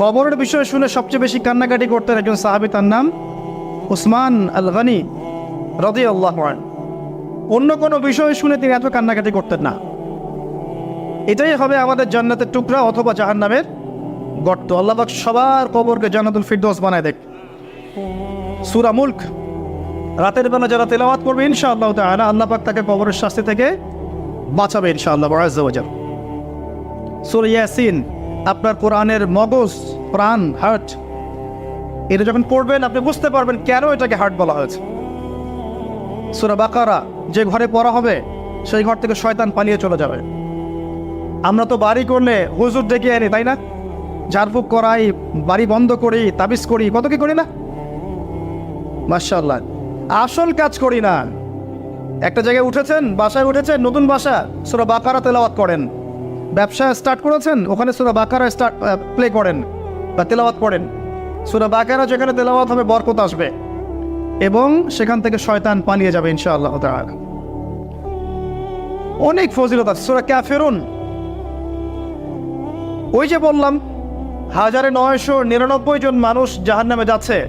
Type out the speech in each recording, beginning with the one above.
কবরের বিষয়ে শুনে সবচেয়ে বেশি কান্নাকাটি করতেন একজন সাহাবি, তার নাম উসমান আল গানি রদি আল্লাহ অন্য কোনো বিষয় শুনে তিনি এত কান্নাকাটি করতেন না। এটাই হবে আমাদের জান্নাতের টুকরা অথবা জাহান্নামের গর্ত। আল্লাহ পাক সবার কবরকে জান্নাতুল ফিরদৌস বানায় দেখ। সুরা মুল্ক, রাতের বেলা যারা তেলাওয়াত করবে তাআলা আল্লাহ পাক তাকে কবরের শাস্তি থেকে বাঁচাবে, ইনশাআল্লাহ আজ্জা ওয়াজাল সুরা ইয়াসিন আপনার কোরআনের মগজ, প্রাণ, হার্ট, এটা যখন পড়বেন, আপনি বুঝতে পারবেন কেন এটাকে হার্ট বলা হয়েছে। সুরা বাকারা, যে ঘরে পড়া হবে, সেই ঘর থেকে শয়তান পালিয়ে চলে যাবে। আমরা তো বাড়ি করলে হুজুর ডেকে আনি, তাই না? ঝাড়ফুঁক করাই, বাড়ি বন্ধ করি, তাবিজ করি, কত কি করি না? মার্শাল্লাহ আসল কাজ করি না। একটা জায়গায় উঠেছেন, বাসায় উঠেছেন, নতুন বাসা, সুরা বাকারা তেলাওয়াত করেন। ব্যবসা স্টার্ট করেছেন? ওখানে সুরা বাকারা স্টার্ট প্লে করেন বা তেলাওয়াত পড়েন সুরা বাকারা যেখানে তেলাওয়াত হবে, বরকত আসবে। এবং সেখান থেকে শয়তান পালিয়ে যাবে, ইনশাআল্লাহ তাআলা। অনেক ফজিলত আছে। সুরা ক্যাফেরুন ওই যে বললাম, হাজারে নয়শো নিরানব্বই জন মানুষ জাহান নামে যাচ্ছে।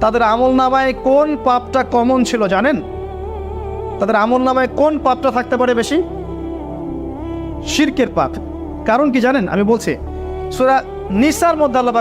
তাদের আমল নামায় কোন পাপটা কমন ছিল জানেন? তাদের আমল নামায় কোন পাপটা থাকতে পারে বেশি? শিরকের পাপ। কারণ কি জানেন? আমি বলছি সুরা নিসার মধ্যে আল্লাহ